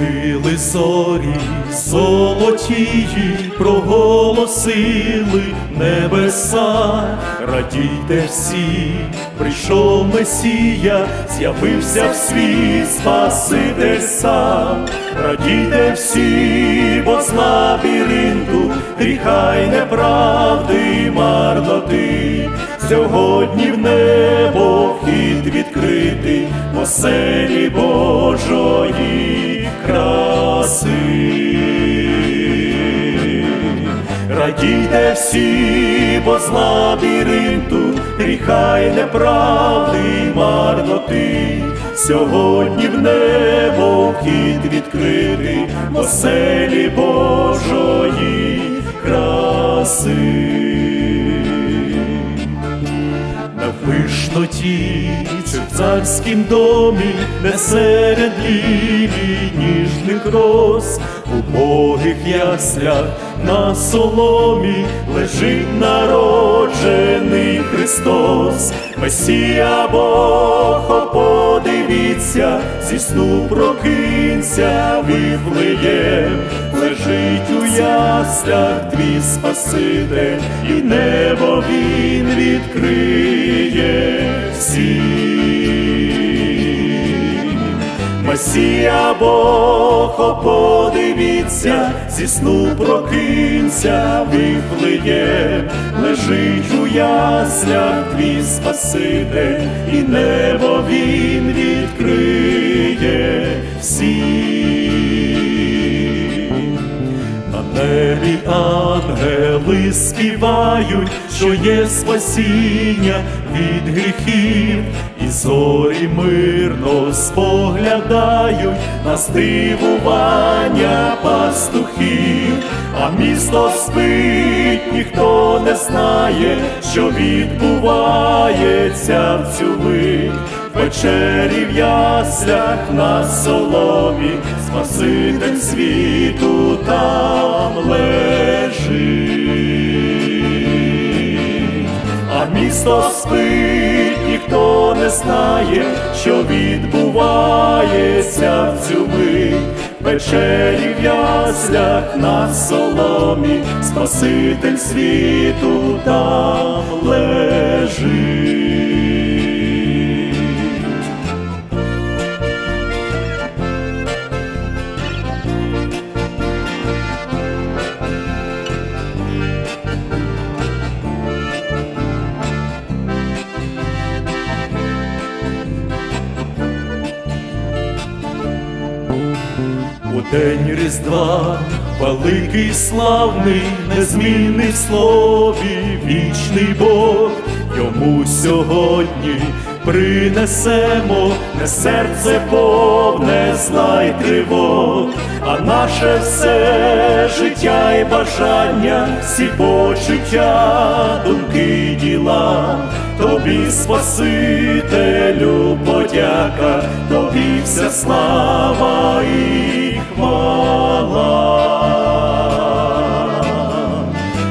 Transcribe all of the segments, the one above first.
Світили зорі, золотії, проголосили небеса, радійте всі, прийшов Месія, з'явився в світ, Спаситель сам, радійте всі, бо з лабіринту, гріха й неправди, марноти, сьогодні в небо вхід відкритий, в оселі Божої краси. Радійте всі, бо з лабіринту, гріха й неправди, й марноти, сьогодні в небо вхід відкритий, оселі Божої краси. На пишноті, чи в царськім домі, не серед ніжних роз, в убогих яслях на соломі лежить народжений Христос, Месія Бог, о, подивіться, зі сну прокинься, Віфлеєм, лежить у яслях твій Спаситель, і небо він відкриє Месія Бог, подивіться, зі сну прокинься, виплиє, лежить у яслях твій Спаситель, і небо він відкриє всім. Небі ангели співають, що є спасіння від гріхів, і зорі мирно споглядають на здивування пастухів, а місто спить, ніхто не знає, що відбувається в цю мить. Вечері в яслях на соломі, Спаситель світу там лежить, а місто спить, ніхто не знає, що відбувається в цю мить. Вечері в яслях на соломі, Спаситель світу там День Різдва великий славний, незмінний в слові, вічний Бог, йому сьогодні принесемо не серце повне зла й тривог, а наше все життя і бажання, всі почуття, думки діла. Тобі, Спасителю, подяка, тобі вся слава і хвала.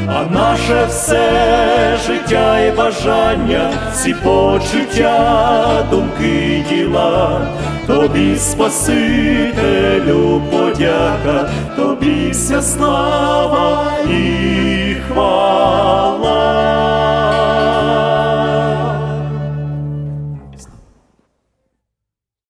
А наше все життя і бажання, всі почуття, думки діла, тобі, Спасителю, подяка, тобі вся слава і хвала.